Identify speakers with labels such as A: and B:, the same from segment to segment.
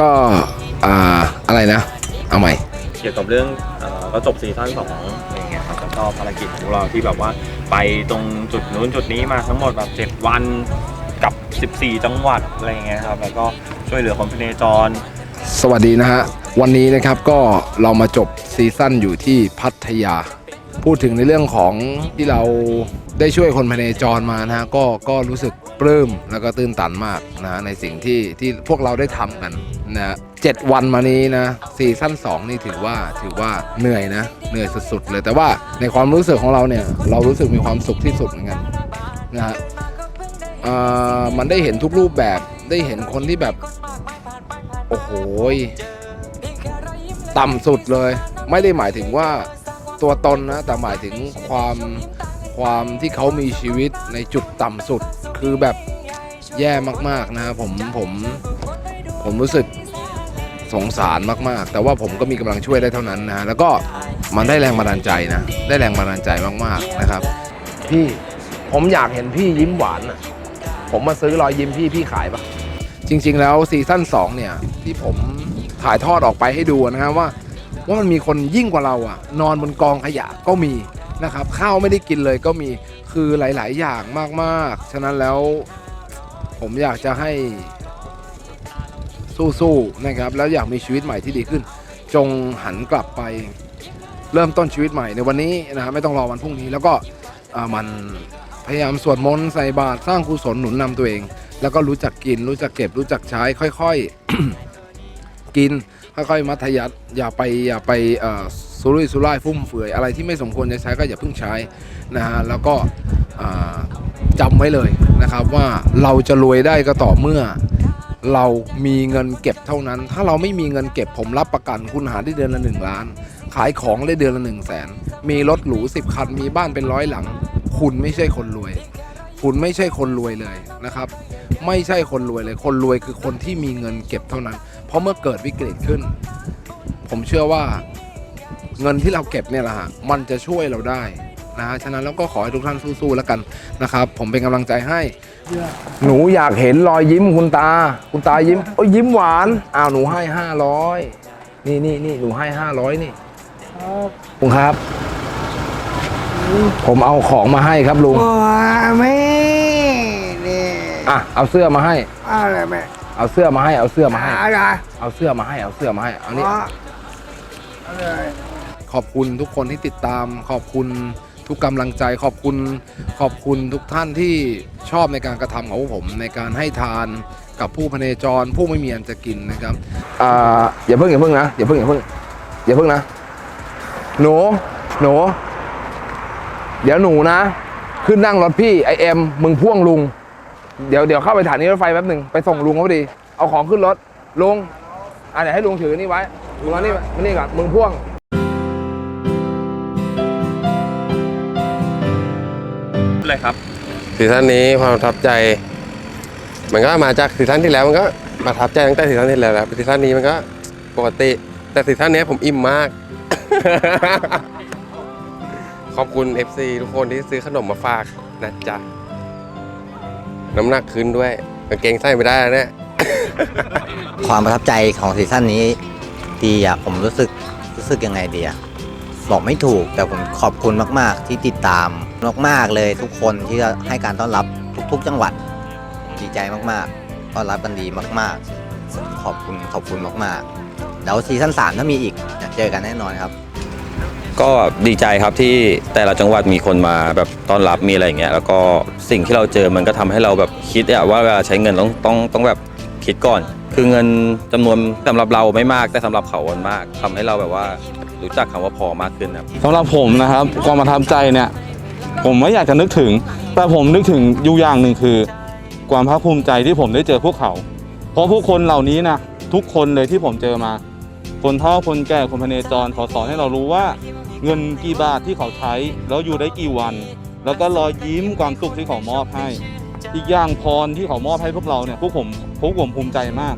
A: ก็อ่าอะไรนะ เอาใหม่
B: เกี่ยวกับเรื่องเอ่อก็จบซีซั่นสองอะไรเงี้ยครับแล้วก็ภารกิจของเราที่แบบว่าไปตรงจุดนู้นจุดนี้มาทั้งหมดแบบ 7 วันกับ 14 จังหวัดอะไรเงี้ยครับแล้วก็ช่วยเหลือคนพเนจร
A: สวัสดีนะฮะ วันนี้นะครับก็เรามาจบซีซั่นอยู่ที่พัทยา พูดถึงในเรื่องของที่เราได้ช่วยคนพเนจรมานะฮะก็ก็รู้สึก ปลื้มแล้วก็ตื้นตันมากนะในสิ่งที่ที่พวกเราได้ทำกันนะฮะเจ็ดวันมานี้นะซีซั่น2นี่ถือว่าถือว่าเหนื่อยนะเหนื่อยสุดๆเลยแต่ว่าในความรู้สึกของเราเนี่ยเรารู้สึกมีความสุขที่สุดเหมือนกันนะฮะเอ่อมันได้เห็นทุกรูปแบบได้เห็นคนที่แบบ โอ้โหต่ำสุดเลย ไม่ได้หมายถึงว่าตัวตนนะแต่หมายถึงความความที่เขามีชีวิตในจุดต่ำสุด คือแบบแย่มากๆนะผมผมผมรู้สึกสงสารมากๆ แต่ว่าผมก็มีกำลังช่วยได้เท่านั้นนะแล้วก็มันได้แรงบันดาลใจนะ ได้แรงบันดาลใจมากๆนะครับ พี่ผมอยากเห็นพี่ยิ้มหวานอะผมมาซื้อรอยยิ้มพี่พี่ขายปะจริง ๆ แล้วซีซั่น2เนี่ยที่ผมถ่ายทอดออกไปให้ดูนะครับว่า ว่ามันมีคนยิ่งกว่าเราอะนอนบนกองขยะก็มีนะครับ ข้าวไม่ได้กินเลยก็มี คือหลาย ๆ อย่างมาก ๆ ฉะนั้นแล้วผมอยากจะให้สู้ๆนะครับ แล้วอยากมีชีวิตใหม่ที่ดีขึ้น จงหันกลับไปเริ่มต้นชีวิตใหม่ในวันนี้นะครับไม่ต้องรอวันพรุ่งนี้ แล้วก็มันพยายามสวดมนต์ใส่บาตรสร้างกุศลหนุนนำตัวเอง แล้วก็รู้จักกิน รู้จักเก็บรู้จักใช้ค่อย ๆ กินค่อยๆมัธยัติอย่าไปอย่าไปเอ่อ สุรุ่ยสุร่ายฟุ่มเฟือยอะไรที่ไม่สมควรจะใช้ก็อย่าเพิ่งใช้นะฮะแล้วก็อ่าจำไว้เลยนะครับว่าเราจะรวยได้ก็ต่อเมื่อเรามีเงินเก็บเท่านั้น ถ้าเราไม่มีเงินเก็บผมรับประกัน คุณหาได้เดือนละหนึ่งล้าน ขายของได้เดือนละหนึ่งแสนมีรถหรูสิบคัน มีบ้านเป็นร้อยหลัง คุณไม่ใช่คนรวย คุณไม่ใช่คนรวยเลยนะครับ ไม่ใช่คนรวยเลย คนรวยคือคนที่มีเงินเก็บเท่านั้น เพราะเมื่อเกิดวิกฤตขึ้น ผมเชื่อว่า เงินที่เราเก็บเนี่ยแหละฮะมันจะช่วยเราได้นะฮะฉะนั้นแล้วก็ขอให้ทุกท่านสู้ๆแล้วกันนะครับ ผมเป็นกำลังใจให้ หนูอยากเห็นรอยยิ้มคุณตา คุณตายิ้มโอ้ยยิ้มหวานอ้าวหนูให้ห้าร้อยนี่นี่นี่หนูให้ห้าร้อยนี่ลุงครับ ผมเอาของมาให้ครับลุง
C: โอ้แม่นี่
A: อะเอาเสื้อมาให้
C: อะไรแม่
A: เอาเสื้อมาให้เอาเสื้อมาให้
C: อะไร
A: เอาเสื้อมาให้เอาเสื้อมาให้เอานี่
C: อะไร
A: ขอบคุณทุกคนที่ติดตาม ขอบคุณทุกกำลังใจ ขอบคุณขอบคุณทุกท่านที่ชอบในการกระทำของผม ในการให้ทานกับผู้พเนจร ผู้ไม่มีอันจะกินนะครับอ่าอย่าเพิ่งอย่าเพิ่งนะอย่าเพิ่งอย่าเพิ่งอย่าเพิ่งนะ หนูหนู เดี๋ยวหนูนะ ขึ้นนั่งรถพี่ไอเอ็มมึงพ่วงลุง เดี๋ยวเดี๋ยวเข้าไปฐานีรถไฟแป๊บหนึ่งไปส่งลุงเขาพอดี เอาของขึ้นรถลุงอะเดี๋ยวให้ลุงถือนี่ไว้ลุงเอานี่มามานี่ก่อนมึงพ่วง
B: เลยครับ
D: ซีซั่นนี้ความประทับใจ มันก็มาจากซีซั่นที่แล้วมันก็ประทับใจตั้งแต่ซีซั่นที่แล้วแล้วซีซั่นนี้มันก็ปกติ แต่ซีซั่นนี้ผมอิ่มมาก ขอบคุณ FC ทุกคนที่ซื้อขนมมาฝากนะจ๊ะน้ำหนักขึ้นด้วยกางเกงใส่ไม่ได้แล้วเนี่ย
E: ความประทับใจของซีซั่นนี้ ดีอะผมรู้สึกรู้สึกยังไงดีอะบอกไม่ถูกแต่ผมขอบคุณมาก ๆ ที่ติดตาม มากๆเลยทุกคนที่ให้การต้อนรับทุก ๆ จังหวัดดีใจมากๆ ต้อนรับกันดีมาก ๆ ขอบคุณขอบคุณมากๆแล้วซีซั่น3ถ้ามีอีกจะเจอกันแน่นอนครับ
F: ก็ดีใจครับที่แต่ละจังหวัดมีคนมาแบบต้อนรับมีอะไรอย่างเงี้ยแล้วก็สิ่งที่เราเจอมันก็ทำให้เราแบบคิดอะว่าเวลาใช้เงินต้องต้องต้องแบบคิดก่อน คือเงินจำนวนสำหรับเราไม่มากแต่สำหรับเขามันมากทำให้เราแบบว่ารู้จักคำว่าพอมากขึ้นครับ
G: สำหรับผมนะครับความประทับใจเนี่ย ผมไม่อยากจะนึกถึง แต่ผมนึกถึงอยู่อย่างหนึ่งคือ ความภาคภูมิใจที่ผมได้เจอพวกเขา เพราะพวกคนเหล่านี้นะทุกคนเลยที่ผมเจอมา คนเฒ่าคนแก่คนพเนจรเขาสอนให้เรารู้ว่าเงินกี่บาทที่เขาใช้ แล้วอยู่ได้กี่วัน แล้วก็รอยยิ้มความสุขที่เขามอบให้ อีกอย่างพรที่เขามอบให้พวกเราเนี่ยพวกผมพวกผมภูมิใจมาก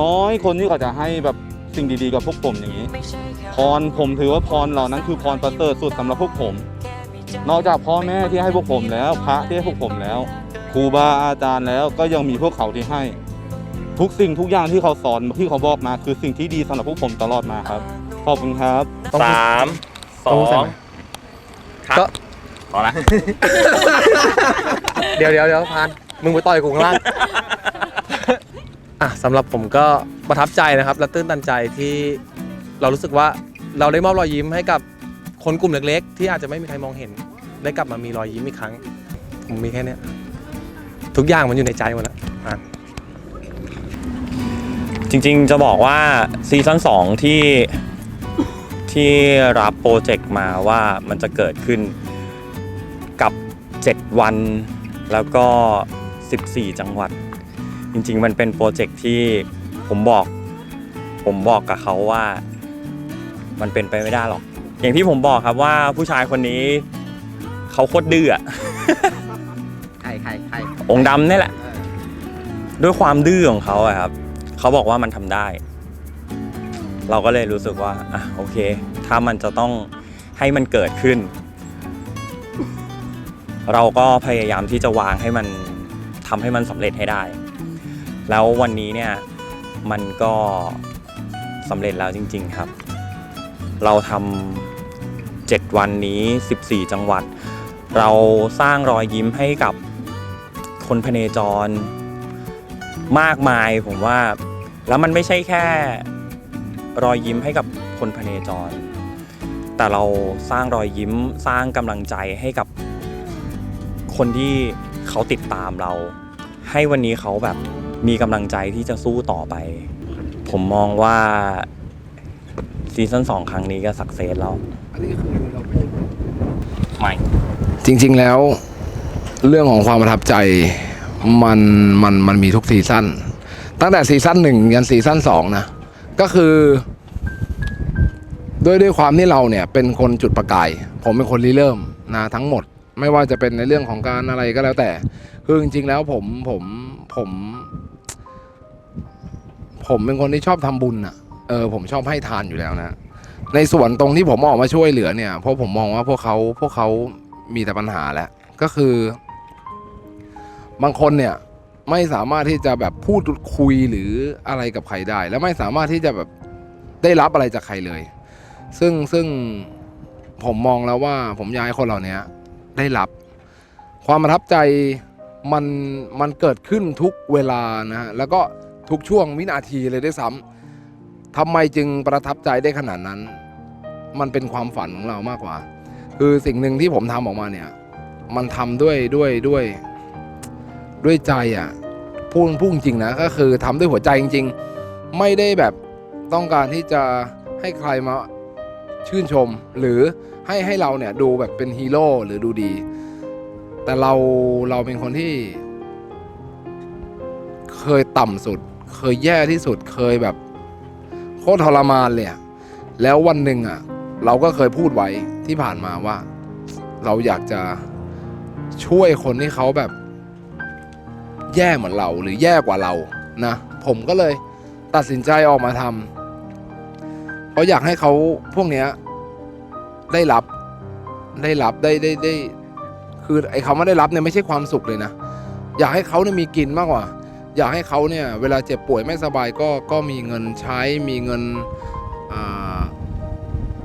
G: น้อยคนที่เขาจะให้แบบสิ่งดีๆกับพวกผมอย่างนี้ พรผมถือว่าพรเหล่านั้นคือพรประเสริฐสุดสำหรับพวกผม นอกจากพ่อแม่ที่ให้พวกผมแล้ว พระที่ให้พวกผมแล้วครูบาอาจารย์แล้วก็ยังมีพวกเขาที่ให้ ทุกสิ่งทุกอย่างที่เขาสอนที่เขาบอกมาคือสิ่งที่ดีสำหรับพวกผมตลอดมาครับขอบคุณครับ
B: สามสองครับ
D: ก็
B: พอละ
D: เดี๋ยวเดี๋ยวเดี๋ยวพานมึงไปต่อยกูข้างล่าง อะสำหรับผมก็ประทับใจนะครับ และตื้นตันใจที่เรารู้สึกว่าเราได้มอบรอยยิ้มให้กับ คนกลุ่มเล็กๆ ที่อาจจะไม่มีใครมองเห็น ได้กลับมามีรอยยิ้มอีกครั้ง ผมมีแค่เนี้ยทุกอย่างมันอยู่ในใจหมดแล้วอะ
B: จริงๆ จะบอกว่าซีซั่น2ที่ที่รับโปรเจกต์มาว่ามันจะเกิดขึ้นกับ 7 วัน แล้วก็ 14 จังหวัด จริงๆ มันเป็นโปรเจกต์ที่ผมบอก ผมบอกกับเขาว่า มันเป็นไปไม่ได้หรอก อย่างที่ผมบอกครับว่าผู้ชายคนนี้เขาโคตรดื้ออะ
E: ใครใครใคร
B: องค์ดำนี่แหละ ด้วยความดื้อของเขาอะครับ เขาบอกว่ามันทำได้ เราก็เลยรู้สึกว่าอะโอเค ถ้ามันจะต้องให้มันเกิดขึ้น เราก็พยายามที่จะวางให้มันทำให้มันสำเร็จให้ได้ แล้ววันนี้เนี่ยมันก็สำเร็จแล้วจริง ๆ ครับ เราทำเจ็ดวันนี้ 14 จังหวัด เราสร้างรอยยิ้มให้กับคนพเนจร มากมายผมว่า แล้วมันไม่ใช่แค่รอยยิ้มให้กับคนพเนจร แต่เราสร้างรอยยิ้มสร้างกำลังใจให้กับคนที่เขาติดตามเรา ให้วันนี้เขาแบบมีกำลังใจที่จะสู้ต่อไป ผมมองว่า ซีซั่นสองครั้งนี้ก็สักเซสแล้ว
A: อันนี้คือเราพูด
B: ไม่
A: จริง ๆ แล้วเรื่องของความประทับใจมันมันมันมีทุกซีซั่นตั้งแต่ซีซั่นหนึ่งยันซีซั่นสองนะ ก็คือ ด้วยด้วยความที่เราเนี่ยเป็นคนจุดประกาย ผมเป็นคนริเริ่มนะทั้งหมด ไม่ว่าจะเป็นในเรื่องของการอะไรก็แล้วแต่ คือจริงๆแล้วผมผมผม ผมเป็นคนที่ชอบทำบุญอะ เออผมชอบให้ทานอยู่แล้วนะ ในส่วนตรงที่ผมออกมาช่วยเหลือเนี่ย เพราะผมมองว่าพวกเขาพวกเขามีแต่ปัญหาแล้วก็คือ บางคนเนี่ยไม่สามารถที่จะแบบพูดคุยหรืออะไรกับใครได้ แล้วไม่สามารถที่จะแบบได้รับอะไรจากใครเลย ซึ่งซึ่งผมมองแล้วว่า ผมอยากให้คนเหล่านี้ได้รับ ความประทับใจมันมันเกิดขึ้นทุกเวลานะฮะแล้วก็ทุกช่วงวินาทีเลยด้วยซ้ำ ทำไมจึงประทับใจได้ขนาดนั้น มันเป็นความฝันของเรามากกว่า คือสิ่งหนึ่งที่ผมทำออกมาเนี่ย มันทำด้วยด้วยด้วยด้วยใจอะพูดพูดจริงนะก็คือทำด้วยหัวใจจริง ๆ ไม่ได้แบบต้องการที่จะให้ใครมาชื่นชม หรือให้ให้เราเนี่ยดูแบบเป็นฮีโร่หรือดูดี แต่เราเราเป็นคนที่ เคยต่ำสุด เคยแย่ที่สุดเคยแบบ คตรทรมานเลยแล้ววันหนึ่งอะ เราก็เคยพูดไว้ที่ผ่านมาว่า เราอยากจะช่วยคนที่เขาแบบ แย่เหมือนเราหรือแย่กว่าเรานะ ผมก็เลยตัดสินใจออกมาทำเพราะอยากให้เขาพวกเนี้ยได้รับได้รับได้ได้ได้ คือไอ้คำว่าได้รับเนี่ยไม่ใช่ความสุขเลยนะ อยากให้เขาเนี่ยมีกินมากกว่า อยากให้เขาเนี่ยเวลาเจ็บป่วยไม่สบายก็ก็มีเงินใช้มีเงินอ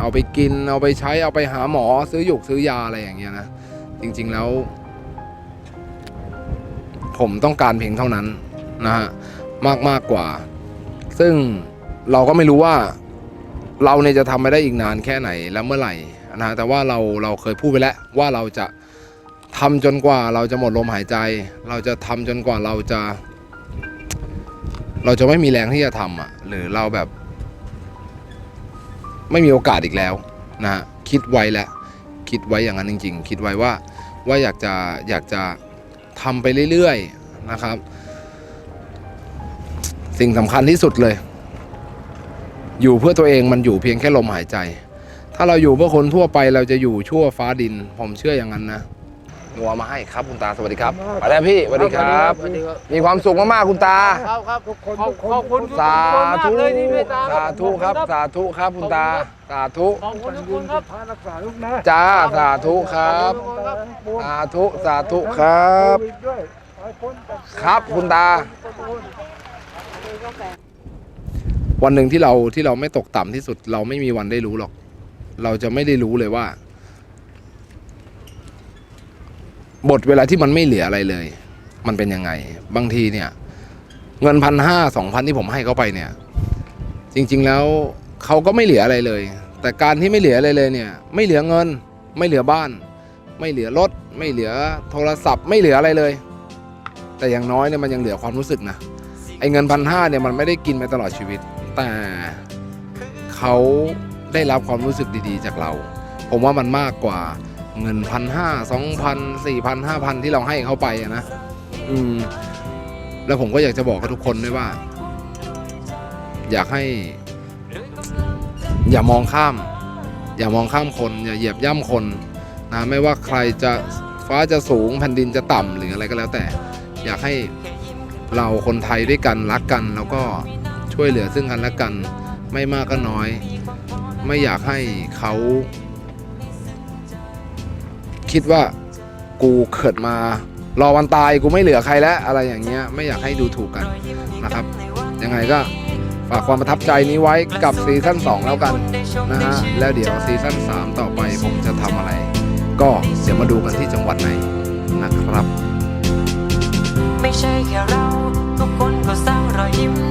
A: เอาไปกินเอาไปใช้เอาไปหาหมอซื้อหยุกซื้อยาอะไรอย่างเงี้ยนะจริง ๆแล้ว ผมต้องการเพียงเท่านั้นนะฮะมากมากกว่า ซึ่งเราก็ไม่รู้ว่า เราเนี่ยจะทำไปได้อีกนานแค่ไหนแล้วเมื่อไหร่นะฮะแต่ว่าเราเราเคยพูดไปแล้วว่าเราจะทำจนกว่าเราจะหมดลมหายใจ เราจะทำจนกว่าเราจะ เราจะไม่มีแรงที่จะทำอะ หรือเราแบบ ไม่มีโอกาสอีกแล้วนะฮะคิดไว้แล้วคิดไว้อย่างนั้นจริง ๆ คิดไว้ว่าว่าอยากจะอยากจะทำไปเรื่อยๆนะครับ สิ่งสำคัญที่สุดเลย อยู่เพื่อตัวเองมันอยู่เพียงแค่ลมหายใจ ถ้าเราอยู่เพื่อคนทั่วไปเราจะอยู่ชั่วฟ้าดิน ผมเชื่ออย่างนั้นนะ งัวมาให้ครับคุณตาสวัสดีครับมาแล้วพี่สวัสดีครับ มีความสุขมากๆคุณตา
C: ครับครับทุกคนทุกคนขอบคุณ
A: สาธุ
C: เลยที่เมตตา
A: สาธุครับ สาธุครับคุณตา สาธุ
C: ขอบคุณทุกคนครับพารักษาลูกนะ
A: จ้าสาธุครับ สาธุสาธุครับ
C: โควิดด้วยให้พ้นจาก
A: ครับคุณตา
C: โควิด
A: วันหนึ่งที่เราที่เราไม่ตกต่ำที่สุด เราไม่มีวันได้รู้หรอก เราจะไม่ได้รู้เลยว่า บทเวลาที่มันไม่เหลืออะไรเลย มันเป็นยังไง บางทีเนี่ย เงินพันห้าสองพันที่ผมให้เขาไปเนี่ย จริง ๆแล้วเขาก็ไม่เหลืออะไรเลย แต่การที่ไม่เหลืออะไรเลยเนี่ย ไม่เหลือเงิน ไม่เหลือบ้าน ไม่เหลือรถ ไม่เหลือโทรศัพท์ ไม่เหลืออะไรเลย แต่อย่างน้อยเนี่ยมันยังเหลือความรู้สึกนะไอ้เงินพันห้าเนี่ยมันไม่ได้กินไปตลอดชีวิต แต่เขาได้รับความรู้สึกดีๆ จากเรา ผมว่ามันมากกว่า เงินพันห้าสองพันสี่พันห้าพันที่เราให้เขาไปอะนะ อืม แล้วผมก็อยากจะบอกกับทุกคนด้วยว่า อยากให้ อย่ามองข้าม อย่ามองข้ามคน อย่าเหยียบย่ำคนนะไม่ว่าใครจะฟ้าจะสูงแผ่นดินจะต่ำหรืออะไรก็แล้วแต่ อยากให้เราคนไทยด้วยกันรักกัน แล้วก็ช่วยเหลือซึ่งกันและกัน ไม่มากก็น้อย ไม่อยากให้เขา คิดว่ากูเกิดมารอวันตายกูไม่เหลือใครแล้วอะไรอย่างเงี้ยไม่อยากให้ดูถูกกันนะครับ ยังไงก็ฝากความประทับใจนี้ไว้กับซีซั่น2 แล้วกันนะฮะแล้วเดี๋ยวซีซั่น3 ต่อไปผมจะทำอะไร ก็เดี๋ยวมาดูกันที่จังหวัดไหนนะครับ
H: ไม่ใช่แค่เราทุกคนก็สร้างรอยยิ้ม